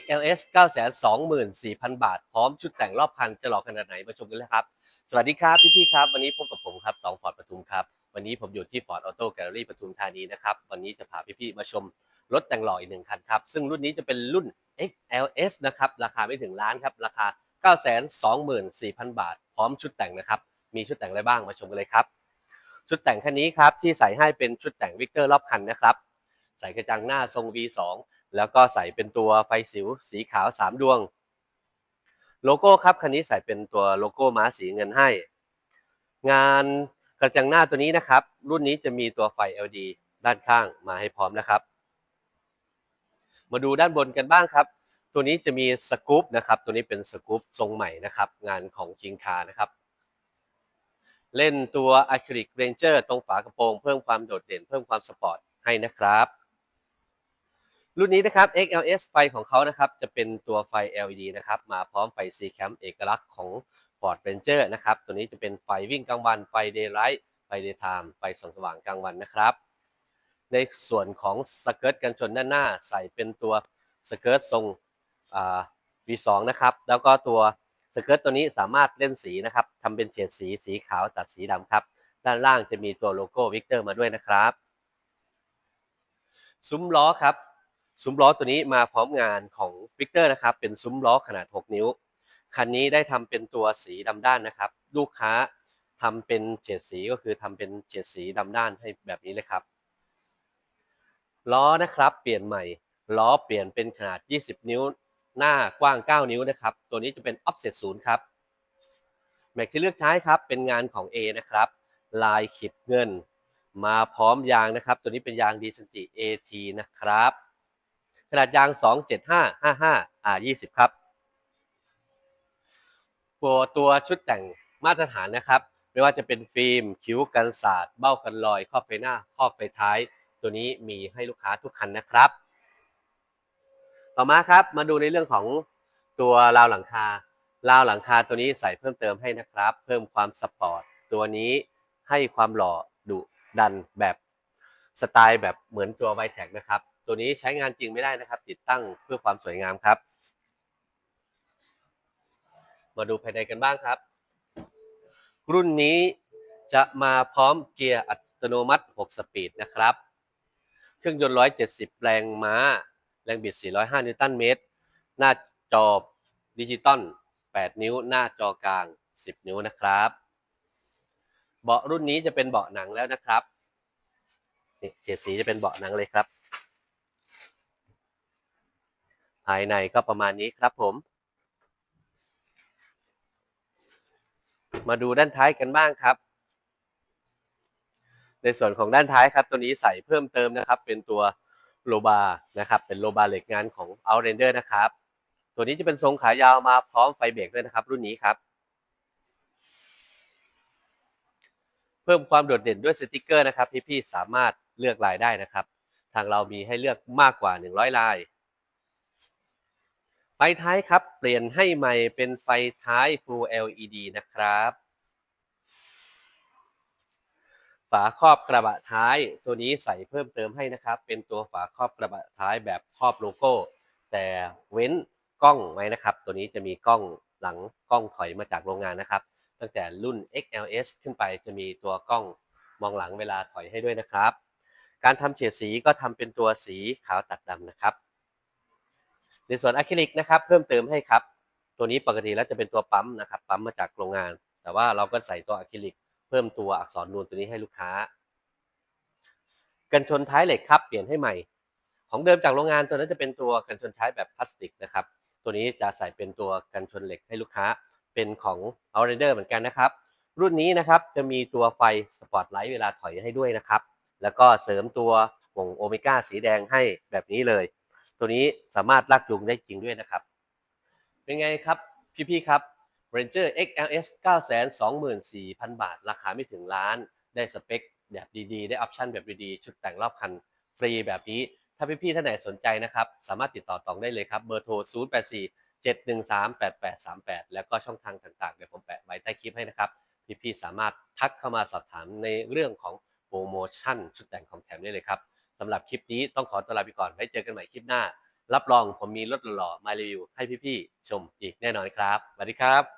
XLS 924,000 บาท พร้อมชุดแต่งรอบคันจะหล่อขนาดไหนมาชมกันเลยครับ สวัสดีครับพี่ๆครับ วันนี้พบกับผมครับตองฟอร์ดปทุมครับ วันนี้ผมอยู่ที่ Ford Auto Gallery ปทุมธานีนะครับ วันนี้จะพาพี่ๆมาชมรถแต่งหล่ออีกหนึ่งคันครับ ซึ่งรุ่นนี้จะเป็นรุ่น XLS นะครับ ราคาไม่ถึงล้านครับ ราคา 924,000 บาท พร้อมชุดแต่งนะครับ มีชุดแต่งอะไรบ้างมาชมกันเลยครับ ชุดแต่งคันนี้ครับที่ใส่ให้เป็นชุดแต่งวิกเตอร์รอบคันนะครับ ใส่กระจังหน้าทรง V2 แล้วก็ใส่เป็นตัวไฟสิวสีขาว 3 ดวง โลโก้ครับคันนี้ใส่เป็นตัวโลโก้ม้าสีเงินให้ งานกระจังหน้าตัวนี้นะครับ รุ่นนี้จะมีตัวไฟ LED ด้านข้างมาให้พร้อมนะครับ มาดูด้านบนกันบ้างครับ ตัวนี้จะมีสกู๊ปนะครับ ตัวนี้เป็นสกู๊ปทรงใหม่นะครับ งานของจิงคานะครับ เล่นตัวอะคริลิกเรนเจอร์ตรงฝากระโปรง เพิ่มความโดดเด่นเพิ่มความสปอร์ตให้นะครับ รุ่นนี้นะครับ XLS ไฟของเขานะครับ จะเป็นตัวไฟ LED นะครับ มาพร้อมไฟ C cam เอกลักษณ์ของ Ford Ranger นะครับ ตัวนี้จะเป็นไฟวิ่งกลางวัน ไฟ Daylight ไฟ Daytime ไฟส่องสว่างกลางวันนะครับ ในส่วนของสเกิร์ตกันชนด้านหน้า ใส่เป็นตัวสเกิร์ตทรง V2 นะครับ แล้วก็ตัวสเกิร์ตตัวนี้สามารถเล่นสีนะครับทำเป็นเฉดสีสีขาวตัดสีดำครับ ด้านล่างจะมีตัวโลโก้วิกเตอร์มาด้วยนะครับ ซุ้มล้อครับ ซุ้มล้อตัวนี้มาพร้อมงานของวิกเตอร์นะครับ เป็นซุ้มล้อขนาด 6 นิ้ว คันนี้ได้ทำเป็นตัวสีดำด้านนะครับ ลูกค้าทำเป็นเฉดสีก็คือทำเป็นเฉดสีดำด้านให้แบบนี้เลยครับ ล้อนะครับ เปลี่ยนใหม่ ล้อเปลี่ยนเป็นขนาด 20 นิ้ว หน้ากว้าง 9 นิ้วนะครับ ตัวนี้จะเป็น offset 0ครับ แม็กที่เลือกใช้ครับ เป็นงานของ A นะครับ ลายขีดเงิน มาพร้อมยางนะครับ ตัวนี้เป็นยางดีสันติ AT นะครับ ขนาดยาง 27555 R20 ครับตัวตัวชุดแต่งมาตรฐานนะครับ ไม่ว่าจะเป็นฟิล์ม คิ้วกันสาดเบ้ากันลอย ครอบไฟหน้า ครอบไฟท้าย ตัวนี้มีให้ลูกค้าทุกคันนะครับ ต่อมาครับมาดูในเรื่องของตัวราวหลังคาราวหลังคาตัวนี้ใส่เพิ่มเติมให้นะครับ เพิ่มความสปอร์ตตัวนี้ให้ความหล่อดุดันแบบสไตล์แบบเหมือนตัวไวแท็กนะครับ ตัวนี้ใช้งานจริงไม่ได้นะครับ ติดตั้งเพื่อความสวยงามครับ มาดูภายในกันบ้างครับ รุ่นนี้จะมาพร้อมเกียร์อัตโนมัติ 6 สปีดนะครับ เครื่องยนต์ 170 แรงม้า แรงบิด 405 นิวตันเมตร หน้าจอดิจิตอล 8 นิ้ว หน้าจอกลาง 10 นิ้วนะครับ เบาะรุ่นนี้จะเป็นเบาะหนังแล้วนะครับนี่เฉดสีจะเป็นเบาะหนังเลยครับ ภายในก็ประมาณนี้ครับผม มาดูด้านท้ายกันบ้างครับ ในส่วนของด้านท้ายครับ ตัวนี้ใส่เพิ่มเติมนะครับ เป็นตัวโลบานะครับ เป็นโลบาเหล็กงานของ Outlander นะครับ ตัวนี้จะเป็นทรงขายาวมาพร้อมไฟเบรกด้วยนะครับ รุ่นนี้ครับ เพิ่มความโดดเด่นด้วยสติกเกอร์นะครับพี่ๆสามารถเลือกลายได้นะครับ ทางเรามีให้เลือกมากกว่า 100 ลาย ไฟท้ายครับ เปลี่ยนให้ใหม่เป็นไฟท้าย Full LED นะครับ ฝาครอบกระบะท้ายตัวนี้ใส่เพิ่มเติมให้นะครับ เป็นตัวฝาครอบกระบะท้ายแบบครอบโลโก้ แต่เว้นกล้องไว้นะครับ ตัวนี้จะมีกล้องหลังกล้องถอยมาจากโรงงานนะครับ ตั้งแต่รุ่น XLS ขึ้นไปจะมีตัวกล้องมองหลังเวลาถอยให้ด้วยนะครับ การทำเฉดสีก็ทำเป็นตัวสีขาวตัดดำนะครับ ในส่วนอะคริลิกนะครับเพิ่มเติมให้ครับ ตัวนี้ปกติแล้วจะเป็นตัวปั๊มนะครับปั๊มมาจากโรงงาน แต่ว่าเราก็ใส่ตัวอะคริลิก เพิ่มตัวอักษรนูนตัวนี้ให้ลูกค้า กันชนท้ายเหล็กครับเปลี่ยนให้ใหม่ ของเดิมจากโรงงานตัวนั้นจะเป็นตัวกันชนท้ายแบบพลาสติกนะครับตัวนี้จะใส่เป็นตัวกันชนเหล็กให้ลูกค้าเป็นของ Outlander เหมือนกันนะครับ รุ่นนี้นะครับจะมีตัวไฟสปอตไลท์เวลาถอยให้ด้วยนะครับ แล้วก็เสริมตัววงโอเมก้าสีแดงให้แบบนี้เลย ตัวนี้สามารถลากจูงได้จริงด้วยนะครับ เป็นไงครับพี่ๆครับ Ranger XLS 924,000 บาท ราคาไม่ถึงล้าน ได้สเปคแบบดีๆ ได้ออปชันแบบดีๆ ชุดแต่งรอบคันฟรีแบบนี้ ถ้าพี่ๆท่านไหนสนใจนะครับ สามารถติดต่อตองได้เลยครับ เบอร์โทร 084 713 8838 แล้วก็ช่องทางต่างๆ เดี๋ยวผมแปะไว้ใต้คลิปให้นะครับ พี่ๆสามารถทักเข้ามาสอบถามในเรื่องของโปรโมชั่นชุดแต่งของแถมได้เลยครับ สำหรับคลิปนี้ต้องขอตัวลาไปก่อนไว้เจอกันใหม่คลิปหน้า รับรองผมมีรถหล่อมารีวิวให้พี่ๆชมอีกแน่นอนครับสวัสดีครับ